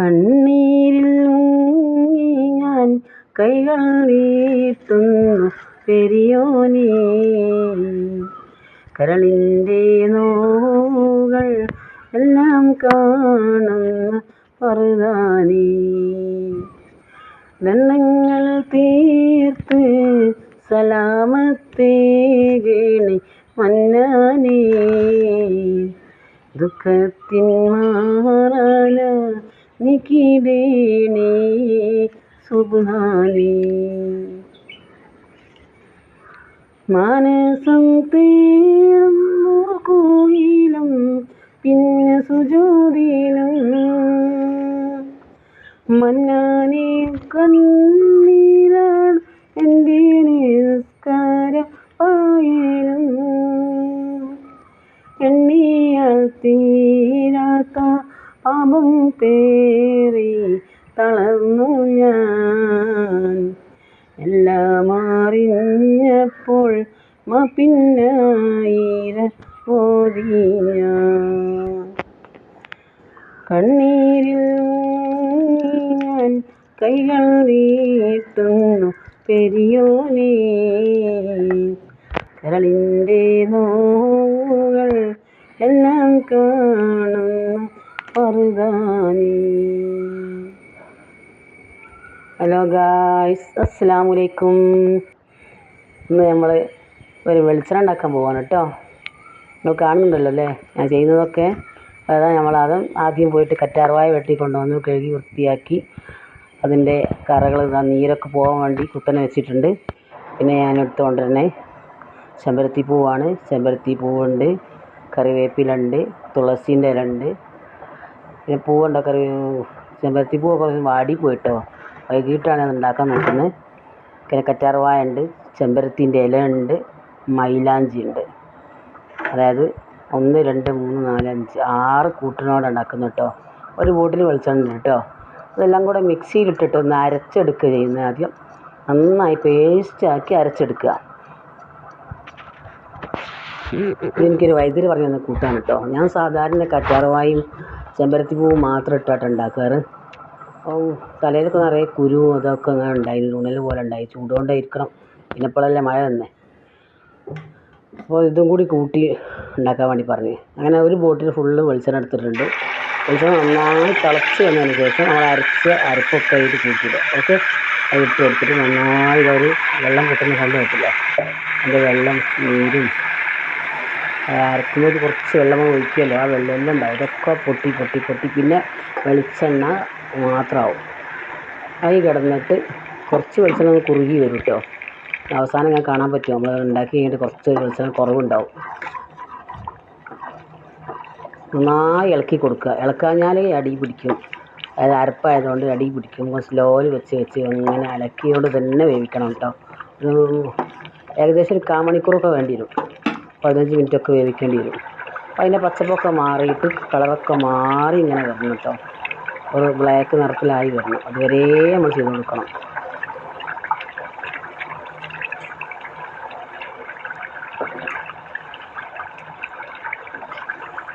കണ്ണീരിൽ മുങ്ങി ഞാൻ കൈകൾ നീട്ടുന്നു പെരിയോനേ. കരളിന്റെ നോവുകൾ എല്ലാം കാണുന്ന പറുതാനേ ദണ്ഡങ്ങൾ തീർത്ത് സലാമത്തേകണേ മന്നാനേ. ദുഃഖത്തിൻ നീക്കിടേണേ സുബ്ഹാനേ മാനസം തേടും കോയിലും പിന്നെ സുജോതിയിലും. മന്നാനെ കണ്ണീരാണ് എന്റെ നിസ്കാര പായലും. എണ്ണിയാൽ തീരാത്ത പാപം പേറി തളർന്നു ഞാൻ. എല്ലാം അറിഞ്ഞപ്പോൾ മാപ്പിന്നായിര ഓതി ഞാൻ കണ്ണീരിൽ ഞാൻ കൈകൾ നീട്ടുന്നു പെരിയോനേ. കരളിന്റെ നോവുകൾ എല്ലാം കാണുന്ന. പറുതാനേ ഹലോ ഗായ്സ് അസ്സലാമു അലൈക്കും ഇന്ന് നമ്മൾ ഒരു വെളിച്ചെണ്ണ ഉണ്ടാക്കാൻ പോവാണ് കേട്ടോ. നിങ്ങൾ കാണുന്നുണ്ടല്ലോ അല്ലേ? ഞാൻ ചെയ്യുന്നതൊക്കെ. അതാ നമ്മൾ ആദ്യം പോയിട്ട് കറ്റാർവായ വെട്ടി കൊണ്ടുവന്നു കഴുകി വൃത്തിയാക്കി അതിന്റെ കറകൾ നീരൊക്കെ പോകാൻ വേണ്ടി കുത്തനെ വെച്ചിട്ടുണ്ട്. പിന്നെ ഞാൻ എടുത്തുകൊണ്ട് തന്നെ ചെമ്പരത്തി പൂവാണ് ചെമ്പരത്തി പൂവുണ്ട് കറിവേപ്പിലുണ്ട് തുളസീന്റെ ഇല ഉണ്ട്. പിന്നെ പൂവുണ്ടോ കറി ചെമ്പരത്തി കുറച്ച് വാടിപ്പോയിട്ടോ വൈകിട്ടാണ് അത് ഉണ്ടാക്കാൻ നോക്കുന്നത്. പിന്നെ കറ്റാർവാഴ ഉണ്ട് ചെമ്പരത്തിന്റെ ഇല ഉണ്ട് മൈലാഞ്ചി ഉണ്ട്. അതായത് ഒന്ന് രണ്ട് മൂന്ന് നാല് അഞ്ച് ആറ് കൂട്ടിനോട് ഉണ്ടാക്കുന്നു കേട്ടോ. ഒരു ബോട്ടിൽ വെളിച്ചെണ്ണ കേട്ടോ. അതെല്ലാം കൂടെ മിക്സിയിലിട്ടിട്ട് ഒന്ന് അരച്ചെടുക്കുക ചെയ്യുന്നത് ആദ്യം. നന്നായി പേസ്റ്റാക്കി അരച്ചെടുക്കുക. എനിക്കൊരു വൈദ്യുതി പറഞ്ഞു കൂട്ടാണ് കേട്ടോ. ഞാൻ സാധാരണ കറ്റാർവായും ചെമ്പരത്തി പൂവ് മാത്രം ഇട്ടിട്ട് ഉണ്ടാക്കാറ്. തലയിലൊക്കെ നിറയെ കുരുവും അതൊക്കെ അങ്ങനെ ഉണ്ടായി നുണൽ പോലെ ഉണ്ടായി. ചൂടുകൊണ്ടായിരിക്കണം പിന്നെ ഇപ്പോഴല്ലേ മഴ തന്നെ അപ്പോൾ ഇതും കൂടി കൂട്ടി ഉണ്ടാക്കാൻ വേണ്ടി പറഞ്ഞു. അങ്ങനെ ഒരു ബോട്ടിൽ ഫുള്ള് വെളിച്ചെണ്ണ എടുത്തിട്ടുണ്ട്. വെളിച്ചെണ്ണ നന്നായി തിളച്ച് വന്നതിന് ശേഷം നമ്മൾ അരച്ച് അരപ്പൊക്കെ ആയിട്ട് കൂട്ടിയിടുക ഓക്കെ? അത് ഇട്ട് കൊടുത്തിട്ട് നന്നായി ഒരു വെള്ളം കിട്ടുന്ന കിട്ടില്ല അതിന്റെ വെള്ളം നീരും അരക്കുമ്പോൾ കുറച്ച് വെള്ളം ഒഴിക്കുമല്ലോ. ആ വെള്ളം എല്ലാം ഉണ്ടാവും. ഇതൊക്കെ പൊട്ടി പൊട്ടി പൊട്ടി. പിന്നെ വെളിച്ചെണ്ണ മാത്രമാവും. അതിൽ കിടന്നിട്ട് കുറച്ച് വെളിച്ചെണ്ണ കുറുകി വരും കേട്ടോ. അവസാനം ഞാൻ കാണാൻ പറ്റും. നമ്മൾ ഉണ്ടാക്കി കഴിഞ്ഞിട്ട് കുറച്ച് വെളിച്ചെണ്ണ കുറവുണ്ടാവും. നന്നായി ഇളക്കി കൊടുക്കുക. ഇളക്കാഞ്ഞാൽ അടി പിടിക്കും. അത് അരപ്പായതുകൊണ്ട് അടി പിടിക്കും. സ്ലോയിൽ വെച്ച് വെച്ച് അങ്ങനെ ഇളക്കിയോണ്ട് തന്നെ വേവിക്കണം കേട്ടോ. ഏകദേശം ഒരു കാൽ മണിക്കൂറൊക്കെ വേണ്ടി വരും. പതിനഞ്ച് മിനിറ്റൊക്കെ വേവിക്കേണ്ടി വരും. അതിന്റെ പച്ചപ്പൊക്കെ മാറിയിട്ട് കളറൊക്കെ മാറി ഇങ്ങനെ വരണം കേട്ടോ. ഒരു ബ്ലാക്ക് നിറത്തിലായി വരണം. അതുവരെ നമ്മൾ ചെയ്ത് കൊടുക്കണം.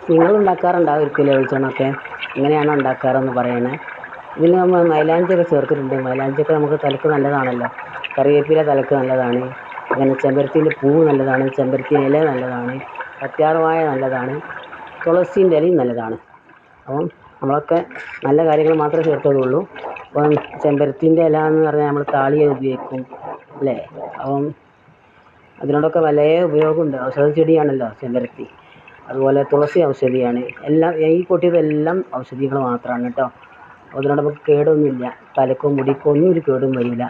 നിങ്ങൾ ഉണ്ടാക്കാറുണ്ടാവുമായിരിക്കുമല്ലേ വെളിച്ചെണ്ണൊക്കെ? ഇങ്ങനെയാണ് ഉണ്ടാക്കാറെന്ന് പറയണേ. ഇതിൽ നമ്മൾ മൈലാഞ്ചിയൊക്കെ ചേർത്തിട്ടുണ്ട്. മൈലാഞ്ചിയൊക്കെ നമുക്ക് തലക്ക് നല്ലതാണല്ലോ. കറിവേപ്പില തലക്ക് നല്ലതാണ്. അങ്ങനെ ചെമ്പരത്തിന്റെ പൂവ് നല്ലതാണ് ചെമ്പരത്തി ഇല നല്ലതാണ് കറ്റാർവാഴ നല്ലതാണ് തുളസീന്റെ ഇലയും നല്ലതാണ്. അപ്പം നമ്മളൊക്കെ നല്ല കാര്യങ്ങൾ മാത്രമേ ചേർത്തതുള്ളൂ അപ്പം ചെമ്പരത്തിന്റെ ഇല എന്ന് പറഞ്ഞാൽ നമ്മൾ താളിയെ ഉപയോഗിക്കും അല്ലേ? അപ്പം അതിനോടൊക്കെ വലിയ ഉപയോഗമുണ്ട്. ഔഷധ ചെടിയാണല്ലോ ചെമ്പരത്തി. അതുപോലെ തുളസി ഔഷധിയാണ്. എല്ലാം ഈ കൊട്ടിയതെല്ലാം ഔഷധികൾ മാത്രമാണ് കേട്ടോ. അതിനോട് നമുക്ക് കേടൊന്നുമില്ല. തലക്കും മുടിക്കും ഒന്നും ഒരു കേടും വരില്ല.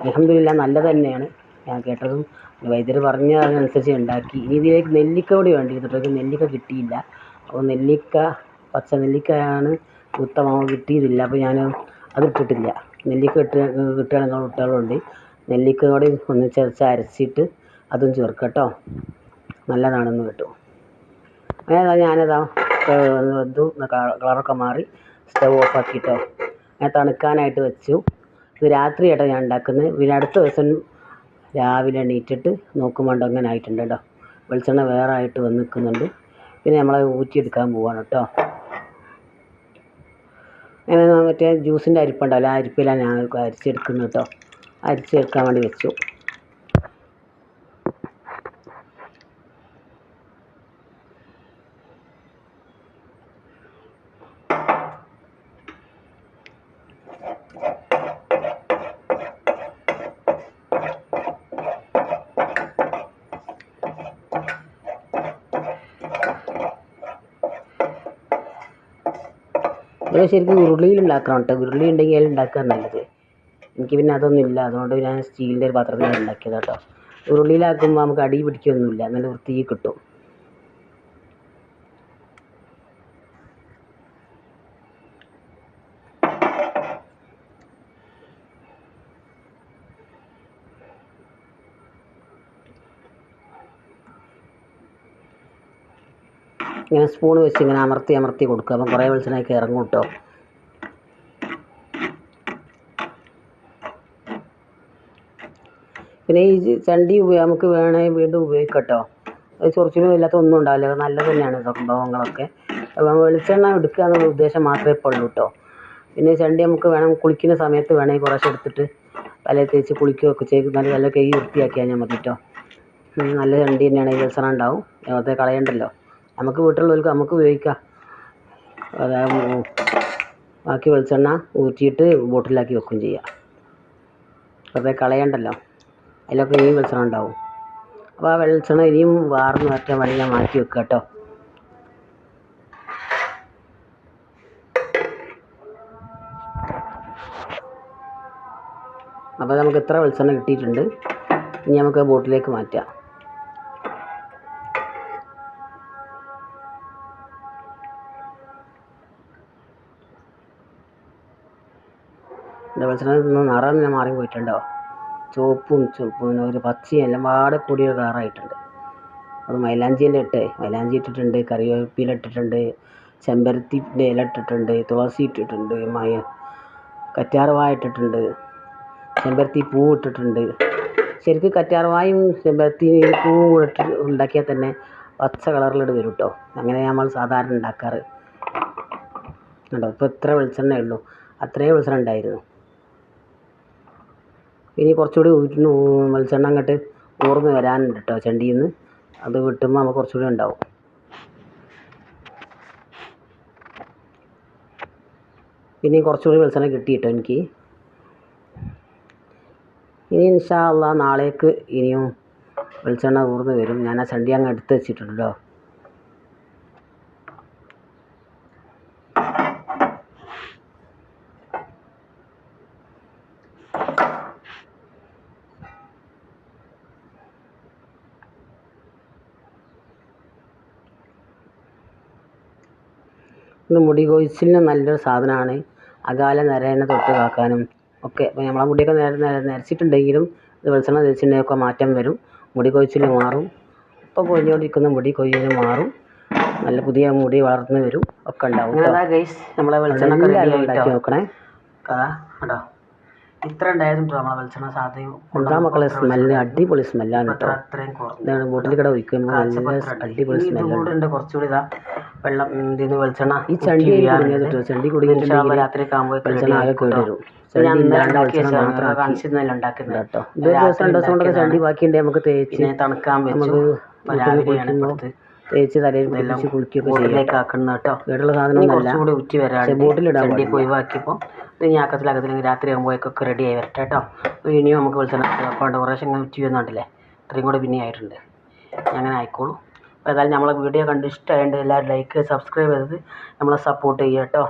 അലഹമില്ല നല്ലത് തന്നെയാണ്. ഞാൻ കേട്ടതും വൈദ്യർ പറഞ്ഞ അതിനനുസരിച്ച് ഉണ്ടാക്കി. ഇനി ഇതിലേക്ക് നെല്ലിക്ക കൂടി വേണ്ടിയിരുന്നു നെല്ലിക്ക കിട്ടിയില്ല. അപ്പോൾ നെല്ലിക്ക പച്ച നെല്ലിക്കയാണ് ഉത്തമം. കിട്ടിയതില്ല. അപ്പോൾ ഞാൻ അത് ഇട്ടിട്ടില്ല. നെല്ലിക്ക ഇട്ട് കിട്ടുകയാണെങ്കിൽ കുട്ടികളുണ്ട്. നെല്ലിക്ക കൂടി ഒന്ന് ചതച്ച് അരച്ചിട്ട് അതും ചേർക്കാം കേട്ടോ. നല്ലതാണെന്ന് കേട്ടു. അങ്ങനെ ഞാനതാ വന്നു കളറൊക്കെ മാറി സ്റ്റവ് ഓഫ് ആക്കിയിട്ടോ ഞാൻ തണുക്കാനായിട്ട് വെച്ചു. ഇത് രാത്രി കേട്ടോ ഞാൻ ഉണ്ടാക്കുന്നത്. പിന്നെ അടുത്ത ദിവസം രാവിലെ എണീറ്റിട്ട് നോക്കുമ്പോൾ അങ്ങനെ ആയിട്ടുണ്ട് കേട്ടോ. വെളിച്ചെണ്ണ വേറെ ആയിട്ട് വന്ന് നിൽക്കുന്നുണ്ട് പിന്നെ നമ്മൾ ഊറ്റിയെടുക്കാൻ പോവാണ് കേട്ടോ. അങ്ങനെ മറ്റേ ജ്യൂസിന്റെ അരിപ്പുണ്ടല്ലോ ആ അരിപ്പിലാണ് ഞാൻ അരിച്ചെടുക്കുന്നത് കേട്ടോ. അരിച്ചെടുക്കാൻ വേണ്ടി വെച്ചു. ഇത് ശരിക്കും ഉരുളിയിൽ ഉണ്ടാക്കണം കേട്ടോ. ഉരുളി ഉണ്ടെങ്കിൽ അതിൽ നല്ലത്. എനിക്ക് പിന്നെ അതൊന്നും ഇല്ല. അതുകൊണ്ട് ഞാൻ സ്റ്റീലിന്റെ ഒരു പാത്രത്തിലാണ് ഉണ്ടാക്കിയത് കേട്ടോ. ഉരുളിയിലാക്കുമ്പോൾ നമുക്ക് അടി പിടിക്കുകയൊന്നുമില്ല. നല്ല വൃത്തിയിൽ കിട്ടും. ഇങ്ങനെ സ്പൂൺ വെച്ച് ഇങ്ങനെ അമർത്തി അമർത്തി കൊടുക്കുക അപ്പം കുറേ വെളിച്ചെണ്ണയൊക്കെ ഇറങ്ങും കേട്ടോ. പിന്നെ ഈ ചണ്ടി ഉപയോഗം നമുക്ക് വേണമെങ്കിൽ വീണ്ടും ഉപയോഗിക്കാം കേട്ടോ അത് ചൊറിച്ചിലും ഇല്ലാത്ത ഒന്നും ഉണ്ടാവില്ല. നല്ലത് തന്നെയാണ് സംഭവങ്ങളൊക്കെ. അപ്പം വെളിച്ചെണ്ണ എടുക്കുക എന്നുള്ള ഉദ്ദേശം മാത്രമേ ഇപ്പോൾ ഉള്ളൂ കേട്ടോ. പിന്നെ ചണ്ടി നമുക്ക് വേണം കുളിക്കുന്ന സമയത്ത് വേണമെങ്കിൽ കുറേശ്ശെ എടുത്തിട്ട് തലയിൽ തേച്ച് കുളിക്കുകയൊക്കെ ചെയ്ത് നല്ല നല്ല കൈ വൃത്തിയാക്കിയാൽ ഞാൻ മതി കേട്ടോ. നല്ല ചണ്ടി തന്നെയാണ്. ഈ വെളിച്ചെണ്ണ ഉണ്ടാവും. അത് കളയണ്ടല്ലോ. നമുക്ക് വീട്ടിലുള്ളവർക്ക് നമുക്ക് ഉപയോഗിക്കാം. അതായത് ബാക്കി വെളിച്ചെണ്ണ ഊറ്റിയിട്ട് ബോട്ടിലാക്കി വെക്കുകയും ചെയ്യാം. വെറുതെ കളയണ്ടല്ലോ. അതിലൊക്കെ ഇനിയും വെളിച്ചെണ്ണ ഉണ്ടാവും. അപ്പോൾ ആ വെളിച്ചെണ്ണ ഇനിയും വാർന്ന് വറ്റാൻ വേണ്ടി ഞാൻ മാറ്റി വെക്കുക കേട്ടോ. അപ്പോൾ നമുക്ക് ഇത്ര വെളിച്ചെണ്ണ കിട്ടിയിട്ടുണ്ട്. ഇനി നമുക്ക് ബോട്ടിലേക്ക് മാറ്റാം. എന്റെ വെളിച്ചെണ്ണ നിറം മാറി പോയിട്ടുണ്ടാവും ചുവപ്പും പിന്നെ ഒരു പച്ചയും എല്ലാം പാടെ കൂടിയ കളറായിട്ടുണ്ട് അത് മൈലാഞ്ചിന്റെ ഇട്ട് മൈലാഞ്ചി ഇട്ടിട്ടുണ്ട് കറിവേപ്പില ഇട്ടിട്ടുണ്ട് ചെമ്പരത്തിന്റെ ഇല ഇട്ടിട്ടുണ്ട് തുളസി ഇട്ടിട്ടുണ്ട് മയ കറ്റാർവാഴ ഇട്ടിട്ടുണ്ട് ചെമ്പരത്തി പൂ ഇട്ടിട്ടുണ്ട്. ശരിക്കും കറ്റാർവായും ചെമ്പരത്തി പൂ ഇട്ട് ഉണ്ടാക്കിയാൽ തന്നെ പച്ച കളറിലിട്ട് വരും കേട്ടോ. അങ്ങനെ നമ്മൾ സാധാരണ ഉണ്ടാക്കാറ്. ഉണ്ടോ ഇപ്പോൾ ഇത്ര വെളിച്ചെണ്ണയേ ഉള്ളൂ. അത്രയും വെളിച്ചെണ്ണ ഉണ്ടായിരുന്നു. ഇനി കുറച്ചുകൂടി വെളിച്ചെണ്ണ അങ്ങോട്ട് ഊർന്ന് വരാനുണ്ട് കേട്ടോ ചെണ്ടിയിൽ നിന്ന് അത് വിട്ടുമ്പോൾ നമുക്ക് കുറച്ചുകൂടി ഉണ്ടാവും. ഇനി കുറച്ചുകൂടി വെളിച്ചെണ്ണ കിട്ടി കേട്ടോ എനിക്ക്. ഇനി ഇൻഷാ അള്ളാ നാളേക്ക് ഇനിയും വെളിച്ചെണ്ണ ഊർന്ന് വരും. ഞാൻ ആ ചണ്ടി അങ്ങ് എടുത്ത് വെച്ചിട്ടുണ്ട് ഇത് മുടി കൊഴിച്ചിലിന് നല്ലൊരു സാധനമാണ്. അകാല നരേനെ തൊട്ട് കാക്കാനും ഒക്കെ. ഇപ്പോൾ നമ്മളെ മുടിയൊക്കെ നേരെ നേരെ നരച്ചിട്ടുണ്ടെങ്കിലും ഇത് വെളിച്ചെണ്ണ തേച്ചിട്ടുണ്ടെങ്കിലൊക്കെ മാറ്റം വരും. മുടി കൊഴിച്ചിൽ മാറും. ഇപ്പോൾ കൊഴിഞ്ഞുകൊണ്ടിരിക്കുന്ന മുടി കൊഴിഞ്ഞ് മാറും. നല്ല പുതിയ മുടി വളർന്നു വരും. ഒക്കെ ഉണ്ടാവും നമ്മളെ വെളിച്ചെണ്ണ ഉണ്ടാക്കി നോക്കണേ. കഥ കേട്ടോ ഇത്ര ഉണ്ടായിരുന്നു നമ്മളെ വെളിച്ചെണ്ണ ഉണ്ടാ മക്കളെ സ്മെല്ല്? അടിപൊളി സ്മെല്ലാണ് കേട്ടോ ഇതാണ് ബോട്ടിൽ കൂടെ നല്ല അടിപൊളി സ്മെല്ലുണ്ട് കുറച്ചുകൂടി ഇതാ വെള്ളം ഇതിന് വെളിച്ചെണ്ണ ഈ ചണ്ടി കുടുങ്ങിയത് കേട്ടോ ചണ്ടി കുടുങ്ങിയിട്ടുണ്ടെങ്കിൽ രാത്രി ആകുമ്പോൾ വെളിച്ചെണ്ണ ആകെ ഉണ്ടാക്കുന്നത്. കേട്ടോ ദിവസം രണ്ടു ദിവസം കൊണ്ടൊക്കെ ചണ്ടി ബാക്കിയുണ്ടെങ്കിൽ നമുക്ക് തേച്ച് തണുക്കാൻ നമുക്ക് തേച്ച് തലയിൽ പിടിച്ച് കുളിക്കുകയൊക്കെ ചെയ്യാം. ആക്കുന്ന കേട്ടോ. കേടുള്ള സാധനം കുറച്ചുകൂടി ഉറ്റി വരാം ബോട്ടിലിടാൻ ചണ്ടിയൊക്കെ ഒഴിവാക്കിയപ്പോൾ ഇത് ഇനി ആക്കത്തിലാക്കത്തില്ലെങ്കിൽ രാത്രി ആകുമ്പോഴേക്കൊക്കെ റെഡി ആയി വരട്ടെ കേട്ടോ. അപ്പോൾ ഇനിയും നമുക്ക് വിളിച്ചാൽ പണ്ട് കുറേശ്ശെ ഇങ്ങനെ ഉറ്റി വന്നുണ്ടല്ലേ? ഇത്രയും കൂടെ പിന്നെ ആയിട്ടുണ്ട്. അങ്ങനെ ആയിക്കോളൂ. അപ്പോൾ ഏതായാലും നമ്മളെ വീഡിയോ കണ്ട് ഇഷ്ടമായിട്ട് എല്ലാവരും ലൈക്ക് സബ്സ്ക്രൈബ് ചെയ്ത് നമ്മളെ സപ്പോർട്ട് ചെയ്യുക കേട്ടോ.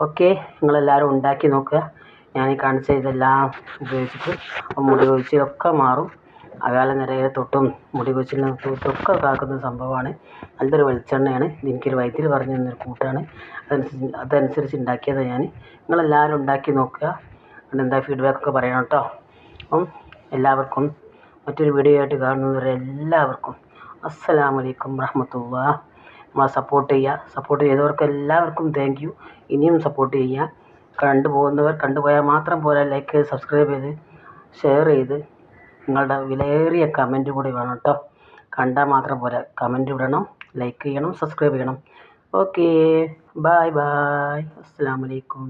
ഓക്കെ നിങ്ങളെല്ലാവരും ഉണ്ടാക്കി നോക്കുക. ഞാൻ ഈ കാണിച്ച ഇതെല്ലാം ഉപയോഗിച്ചിട്ട് മുടി കൊഴിച്ചിലൊക്കെ മാറും. അകാല നിരയെ തൊട്ടും മുടി കൊഴിച്ചിലിനെ തൊട്ടൊക്കെ കാക്കുന്ന സംഭവമാണ്. നല്ലൊരു വെളിച്ചെണ്ണയാണ്. ഇത് എനിക്കൊരു വൈദ്യുതി പറഞ്ഞു തന്നൊരു കൂട്ടാണ്. അതനുസരിച്ച് അതനുസരിച്ച് ഉണ്ടാക്കിയതാണ് ഞാൻ നിങ്ങളെല്ലാവരും ഉണ്ടാക്കി നോക്കുക. എന്താ ഫീഡ്ബാക്കൊക്കെ പറയണം കേട്ടോ. അപ്പം എല്ലാവർക്കും മറ്റൊരു വീഡിയോ ആയിട്ട് കാണുന്നവരെ എല്ലാവർക്കും അസ്സലാമലൈക്കും വറഹമത്തുള്ള. നമ്മളെ സപ്പോർട്ട് ചെയ്യുക. സപ്പോർട്ട് ചെയ്തവർക്ക് എല്ലാവർക്കും താങ്ക് യു ഇനിയും സപ്പോർട്ട് ചെയ്യുക. കണ്ടുപോകുന്നവർ കണ്ടുപോയാൽ മാത്രം പോരാ. ലൈക്ക് സബ്സ്ക്രൈബ് ചെയ്ത് ഷെയർ ചെയ്ത് നിങ്ങളുടെ വിലയേറിയ കമന്റ് കൂടി വേണം കേട്ടോ കണ്ടാൽ മാത്രം പോരാ. കമന്റ് വിടണം ലൈക്ക് ചെയ്യണം സബ്സ്ക്രൈബ് ചെയ്യണം. ഓക്കേ ബായ് ബായ് അസ്സാം അലൈക്കും